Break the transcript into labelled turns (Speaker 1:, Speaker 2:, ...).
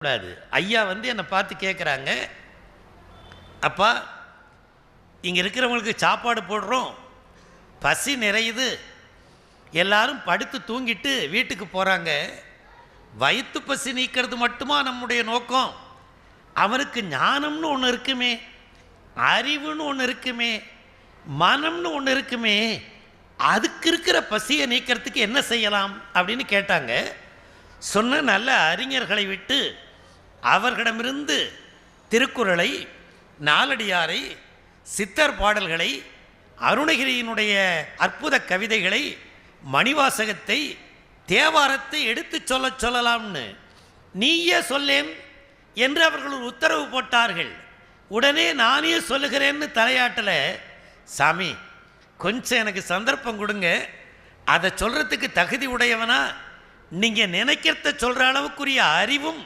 Speaker 1: கூடாது. ஐயா வந்து என்னை பார்த்து கேட்குறாங்க அப்பா இங்கே இருக்கிறவங்களுக்கு சாப்பாடு போடுறோம். பசி நிறையுது. எல்லாரும் படுத்து தூங்கிட்டு வீட்டுக்கு போகிறாங்க வயிற்று பசி நீக்கிறது மட்டுமா நம்முடைய நோக்கம்? அவனுக்கு ஞானம்னு ஒன்று இருக்குமே. அறிவுன்னு ஒன்று இருக்குமே. மனம்னு ஒன்று இருக்குமே. அதுக்கு இருக்கிற பசியை நீக்கிறதுக்கு என்ன செய்யலாம் அப்படின்னு கேட்டாங்க. சொன்ன நல்ல அறிஞர்களை விட்டு அவர்களிடமிருந்து திருக்குறளை நாலடியாரை சித்தர் பாடல்களை அருணகிரியினுடைய அற்புத கவிதைகளை மணிவாசகத்தை தேவாரத்தை எடுத்துச் சொல்லச் சொல்லலாம்னு. நீயே சொல்லேன் என்று அவர்கள் ஒரு உத்தரவு போட்டார்கள். உடனே நானே சொல்லுகிறேன்னு தலையாட்டலை. சாமி கொஞ்சம் எனக்கு சந்தர்ப்பம் கொடுங்க. அதை சொல்கிறதுக்கு தகுதி உடையவனா நீங்கள் நினைக்கிறத சொல்கிற அளவுக்குரிய அறிவும்